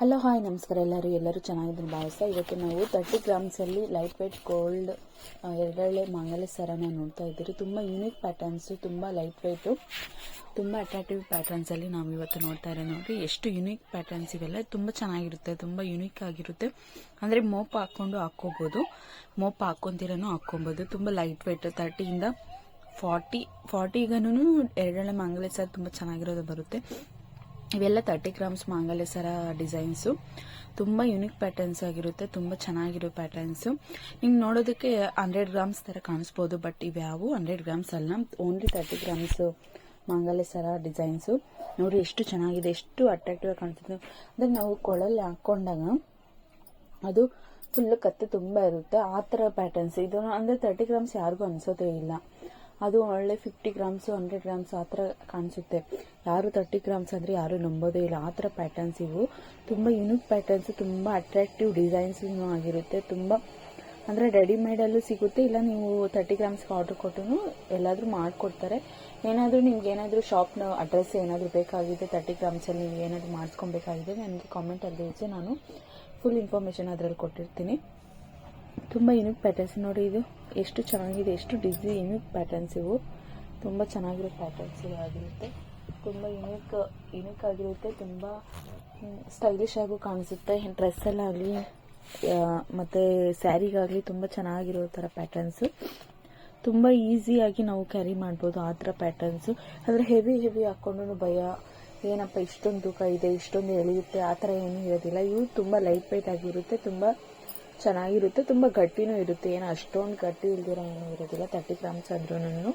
Hello hi ನಮಸ್ಕಾರ ಎಲ್ಲರೂ. ಎಲ್ಲರೂ ಚೆನ್ನಾಗಿದ್ದೀನಿ ಭಾವಿಸ್ತಾ ಇವತ್ತು ನಾವು ತರ್ಟಿ ಗ್ರಾಮ್ಸಲ್ಲಿ ಲೈಟ್ ವೆಯ್ಟ್ ಗೋಲ್ಡ್ ಎರಡೆರಳೆ ಮಂಗಲ ಸರನ ನೋಡ್ತಾ ಇದ್ದೀರಿ. ತುಂಬ ಯೂನಿಕ್ ಪ್ಯಾಟರ್ನ್ಸು ತುಂಬ ಲೈಟ್ ವೆಯ್ಟು ತುಂಬ ಅಟ್ರಾಕ್ಟಿವ್ ಪ್ಯಾಟರ್ನ್ಸಲ್ಲಿ ನಾವು ಇವತ್ತು ನೋಡ್ತಾ ಇರೋ ನೋಡಿ ಎಷ್ಟು ಯುನೀಕ್ ಪ್ಯಾಟರ್ನ್ಸ್ ಇವೆಲ್ಲ. ತುಂಬ ಚೆನ್ನಾಗಿರುತ್ತೆ, ತುಂಬ ಯುನೀಕ್ ಆಗಿರುತ್ತೆ. ಅಂದರೆ ಮೋಪ್ ಹಾಕ್ಕೊಂಡು ಹಾಕ್ಕೋಬೋದು. ಮೋಪ್ ಹಾಕ್ಕೊಂತೀರನೂ ಹಾಕ್ಕೊಬೋದು. ತುಂಬ ಲೈಟ್ ವೆಯ್ಟ್ ತರ್ಟಿಯಿಂದ ಫಾರ್ಟಿ ಫಾರ್ಟಿಗನೂ ಎರಡೆರಳೆ ಮಂಗಲ ಸರ್ ತುಂಬ ಚೆನ್ನಾಗಿರೋದು ಬರುತ್ತೆ. ಇವೆಲ್ಲ ತರ್ಟಿ ಗ್ರಾಮ್ಸ್ ಮಾಂಗಲ್ಯ ಸರ ಡಿಸೈನ್ಸು ತುಂಬ ಯುನಿಕ್ ಪ್ಯಾಟರ್ನ್ಸ್ ಆಗಿರುತ್ತೆ, ತುಂಬ ಚೆನ್ನಾಗಿರೋ ಪ್ಯಾಟರ್ನ್ಸು ನಿಮ್ಗೆ ನೋಡೋದಕ್ಕೆ ಹಂಡ್ರೆಡ್ ಗ್ರಾಮ್ಸ್ ಥರ ಕಾಣಿಸ್ಬೋದು ಬಟ್ ಇವ್ಯಾವು ಹಂಡ್ರೆಡ್ ಗ್ರಾಮ್ಸ್ ಅಲ್ಲ. ಓನ್ಲಿ ತರ್ಟಿ ಗ್ರಾಮ್ಸು ಮಾಂಗಲ್ಯ ಸರ ಡಿಸೈನ್ಸು ನೋಡಿ ಎಷ್ಟು ಚೆನ್ನಾಗಿದೆ, ಎಷ್ಟು ಅಟ್ರಾಕ್ಟಿವ್ ಆಗಿ ಕಾಣಿಸುತ್ತೆ. ಅಂದರೆ ನಾವು ಕೊಳಲ್ಲಿ ಹಾಕ್ಕೊಂಡಾಗ ಅದು ಫುಲ್ಲು ಕತ್ತೆ ತುಂಬ ಇರುತ್ತೆ. ಆ ಥರ ಪ್ಯಾಟರ್ನ್ಸ್ ಇದು ಅಂದರೆ ತರ್ಟಿ ಗ್ರಾಮ್ಸ್ ಯಾರಿಗೂ ಅನಿಸೋದೇ ಇಲ್ಲ. ಅದು ಒಳ್ಳೆ ಫಿಫ್ಟಿ ಗ್ರಾಮ್ಸ್ ಹಂಡ್ರೆಡ್ ಗ್ರಾಮ್ಸ್ ಆ ಥರ ಕಾಣಿಸುತ್ತೆ. ಯಾರು ತರ್ಟಿ ಗ್ರಾಮ್ಸ್ ಅಂದರೆ ಯಾರು ನಂಬೋದೇ ಇಲ್ಲ. ಆ ಥರ ಪ್ಯಾಟರ್ನ್ಸ್ ಇವು. ತುಂಬ ಯುನಿಕ್ ಪ್ಯಾಟರ್ನ್ಸ್ ತುಂಬ ಅಟ್ರಾಕ್ಟಿವ್ ಡಿಸೈನ್ಸ್ ಆಗಿರುತ್ತೆ. ತುಂಬ ಅಂದರೆ ರೆಡಿಮೇಡಲ್ಲೂ ಸಿಗುತ್ತೆ. ಇಲ್ಲ ನೀವು ತರ್ಟಿ ಗ್ರಾಮ್ಸ್ಗೆ ಆರ್ಡ್ರ್ ಕೊಟ್ಟು ಎಲ್ಲಾದರೂ ಮಾಡಿಕೊಡ್ತಾರೆ. ಏನಾದರೂ ನಿಮ್ಗೆ ಏನಾದರೂ ಶಾಪ್ನ ಅಡ್ರೆಸ್ ಏನಾದರೂ ಬೇಕಾಗಿದೆ ತರ್ಟಿ ಗ್ರಾಮ್ಸಲ್ಲಿ ನೀವು ಏನಾದರೂ ಮಾಡಿಸ್ಕೊಬೇಕಾಗಿದೆ, ನನಗೆ ಕಾಮೆಂಟಲ್ಲಿ ಇದ್ದರೆ ನಾನು ಫುಲ್ ಇನ್ಫಾರ್ಮೇಷನ್ ಅದರಲ್ಲಿ ಕೊಟ್ಟಿರ್ತೀನಿ. ತುಂಬ ಯುನಿಕ್ ಪ್ಯಾಟರ್ನ್ಸ್ ನೋಡಿ ಇದು. ಎಷ್ಟು ಚೆನ್ನಾಗಿದೆ, ಎಷ್ಟು ಡಿಸಿ ಯುನಿಕ್ ಪ್ಯಾಟರ್ನ್ಸ್ ಇವು. ತುಂಬ ಚೆನ್ನಾಗಿರೋ ಪ್ಯಾಟರ್ನ್ಸ್ ಆಗಿರುತ್ತೆ. ತುಂಬ ಯುನಿಕ್ ಯುನಿಕ್ ಆಗಿರುತ್ತೆ. ತುಂಬ ಸ್ಟೈಲಿಶ್ ಆಗು ಕಾಣಿಸುತ್ತೆ. ಡ್ರೆಸ್ಸಲ್ಲಾಗಲಿ ಮತ್ತು ಸ್ಯಾರಿಗಾಗಲಿ ತುಂಬ ಚೆನ್ನಾಗಿರೋ ಥರ ಪ್ಯಾಟರ್ನ್ಸು ತುಂಬ ಈಸಿಯಾಗಿ ನಾವು ಕ್ಯಾರಿ ಮಾಡ್ಬೋದು ಆ ಥರ ಪ್ಯಾಟರ್ನ್ಸು ಆದರೆ ಹೆವಿ ಹೆವಿ ಹಾಕ್ಕೊಂಡು ಭಯ. ಏನಪ್ಪ, ಇಷ್ಟೊಂದು ತೂಕ ಇದೆ, ಇಷ್ಟೊಂದು ಎಳೆಯುತ್ತೆ, ಆ ಥರ ಏನೂ ಇರೋದಿಲ್ಲ. ಇವು ತುಂಬ ಲೈಟ್ ವೈಟ್ ಆಗಿರುತ್ತೆ. ತುಂಬ ಚೆನ್ನಾಗಿರುತ್ತೆ, ತುಂಬ ಗಟ್ಟಿನೂ ಇರುತ್ತೆ. ಏನು ಅಷ್ಟೊಂದು ಗಟ್ಟಿ ಇಲ್ದಿರೋ ಏನೂ ಇರೋದಿಲ್ಲ. ತರ್ಟಿ ಗ್ರಾಮ್ಸ್ ಆದ್ರೂ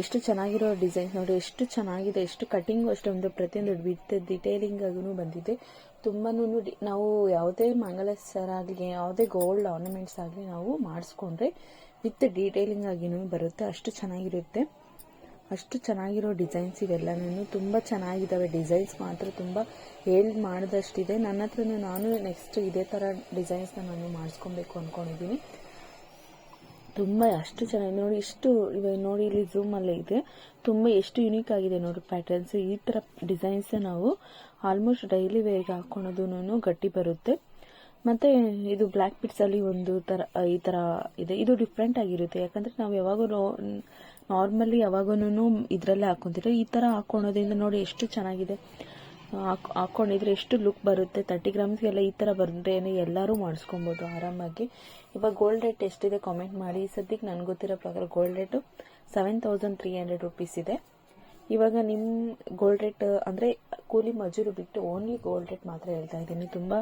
ಎಷ್ಟು ಚೆನ್ನಾಗಿರೋ ಡಿಸೈನ್ಸ್ ನೋಡಿ, ಎಷ್ಟು ಚೆನ್ನಾಗಿದೆ, ಎಷ್ಟು ಕಟಿಂಗು ಅಷ್ಟೊಂದು ಪ್ರತಿಯೊಂದು ವಿತ್ ಡಿಟೇಲಿಂಗ್ ಆಗೂ ಬಂದಿದೆ. ತುಂಬಾ ನಾವು ಯಾವುದೇ ಮಂಗಲಸರ ಆಗಲಿ, ಯಾವುದೇ ಗೋಲ್ಡ್ ಆರ್ನಮೆಂಟ್ಸ್ ಆಗಲಿ ನಾವು ಮಾಡಿಸ್ಕೊಂಡ್ರೆ ವಿತ್ ಡೀಟೇಲಿಂಗ್ ಆಗಿನೂ ಬರುತ್ತೆ, ಅಷ್ಟು ಚೆನ್ನಾಗಿರುತ್ತೆ. ಅಷ್ಟು ಚೆನ್ನಾಗಿರೋ ಡಿಸೈನ್ಸ್ ಇವೆಲ್ಲನೂ ತುಂಬ ಚೆನ್ನಾಗಿದ್ದಾವೆ ಡಿಸೈನ್ಸ್ ಮಾತ್ರ. ತುಂಬ ಹೇಳಿ ಮಾಡಿದಷ್ಟಿದೆ. ನನ್ನ ಹತ್ರನೂ ನಾನು ನೆಕ್ಸ್ಟ್ ಇದೇ ಥರ ಡಿಸೈನ್ಸ್ನ ನಾನು ಮಾಡಿಸ್ಕೊಬೇಕು ಅಂದ್ಕೊಂಡಿದ್ದೀನಿ ತುಂಬ ಅಷ್ಟು ಚೆನ್ನಾಗಿ ನೋಡಿ, ಇಷ್ಟು ಇವಾಗ ನೋಡಿ, ಇಲ್ಲಿ ಝೂಮಲ್ಲೇ ಇದೆ. ತುಂಬ ಎಷ್ಟು ಯುನೀಕ್ ಆಗಿದೆ ನೋಡಿ ಪ್ಯಾಟರ್ನ್ಸ್ ಈ ಥರ ಡಿಸೈನ್ಸ್ ನಾವು ಆಲ್ಮೋಸ್ಟ್ ಡೈಲಿ ವೇರ್ಗೆ ಹಾಕ್ಕೊಳೋದು ಗಟ್ಟಿ ಬರುತ್ತೆ. ಮತ್ತು ಇದು ಬ್ಲ್ಯಾಕ್ ಪಿಟ್ಸಲ್ಲಿ ಒಂದು ಥರ ಈ ಥರ ಇದೆ. ಇದು ಡಿಫ್ರೆಂಟ್ ಆಗಿರುತ್ತೆ. ಯಾಕಂದರೆ ನಾವು ಯಾವಾಗೂ ನಾರ್ಮಲಿ ಯಾವಾಗೂ ಇದರಲ್ಲೇ ಹಾಕೊಂತಿದ್ರೆ ಈ ಥರ ಹಾಕ್ಕೊಳೋದ್ರಿಂದ ನೋಡಿ ಎಷ್ಟು ಚೆನ್ನಾಗಿದೆ. ಹಾಕೊಂಡಿದ್ರೆ ಎಷ್ಟು ಲುಕ್ ಬರುತ್ತೆ. ತರ್ಟಿ ಗ್ರಾಮ್ಸ್ಗೆಲ್ಲ ಈ ಥರ ಬಂದರೆ ಎಲ್ಲರೂ ಮಾಡಿಸ್ಕೊಬೋದು ಆರಾಮಾಗಿ. ಇವಾಗ ಗೋಲ್ಡ್ ರೇಟ್ ಎಷ್ಟಿದೆ ಕಾಮೆಂಟ್ ಮಾಡಿ. ಸದ್ಯಕ್ಕೆ ನನಗೆ ಗೊತ್ತಿರೋ ಪ್ರಕಾರ gold rate seven thousand three hundred rupees ಇದೆ. ಇವಾಗ ನಿಮ್ಮ ಗೋಲ್ಡ್ ರೇಟ್ ಅಂದರೆ ಕೂಲಿ ಮಜೂರು ಬಿಟ್ಟು ಓನ್ಲಿ ಗೋಲ್ಡ್ ರೇಟ್ ಮಾತ್ರ ಹೇಳ್ತಾ ಇದ್ದೀನಿ. ತುಂಬ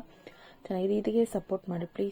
ಚೆನ್ನಾಗಿದೆ ಇದಕ್ಕೆ ಸಪೋರ್ಟ್ ಮಾಡಿ ಪ್ಲೀಸ್